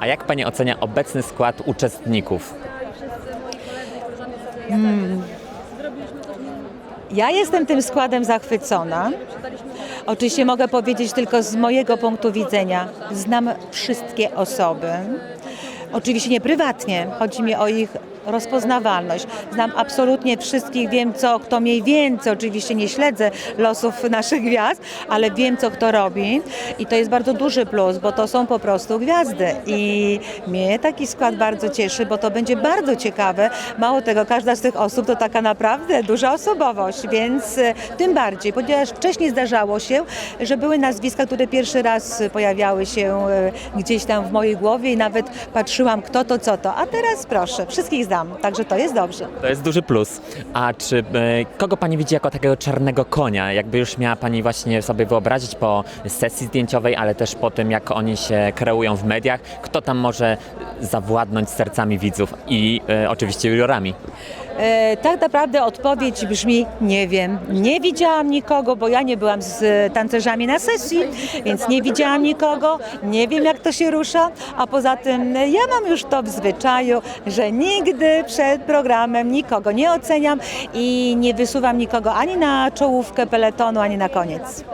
A jak Pani ocenia obecny skład uczestników? Ja jestem tym składem zachwycona. Oczywiście mogę powiedzieć tylko z mojego punktu widzenia. Znam wszystkie osoby. Oczywiście nie prywatnie, chodzi mi o ich rozpoznawalność. Znam absolutnie wszystkich, wiem co kto mniej więcej, oczywiście nie śledzę losów naszych gwiazd, ale wiem co kto robi i to jest bardzo duży plus, bo to są po prostu gwiazdy i mnie taki skład bardzo cieszy, bo to będzie bardzo ciekawe. Mało tego, każda z tych osób to taka naprawdę duża osobowość, więc e, tym bardziej, ponieważ wcześniej zdarzało się, że były nazwiska, które pierwszy raz pojawiały się e, gdzieś tam w mojej głowie i nawet patrzyłam kto to, co to, a teraz proszę, wszystkich znam, także to jest dobrze. To jest duży plus. A czy e, kogo Pani widzi jako takiego czarnego konia? Jakby już miała Pani właśnie sobie wyobrazić po sesji zdjęciowej, ale też po tym, jak oni się kreują w mediach, kto tam może zawładnąć sercami widzów i e, oczywiście jurorami? E, tak naprawdę odpowiedź brzmi nie wiem. Nie widziałam nikogo, bo ja nie byłam z e, tancerzami na sesji, więc nie widziałam nikogo, nie wiem jak to się rusza, a poza tym e, ja mam już to w zwyczaju, że nigdy przed programem nikogo nie oceniam i nie wysuwam nikogo ani na czołówkę peletonu, ani na koniec.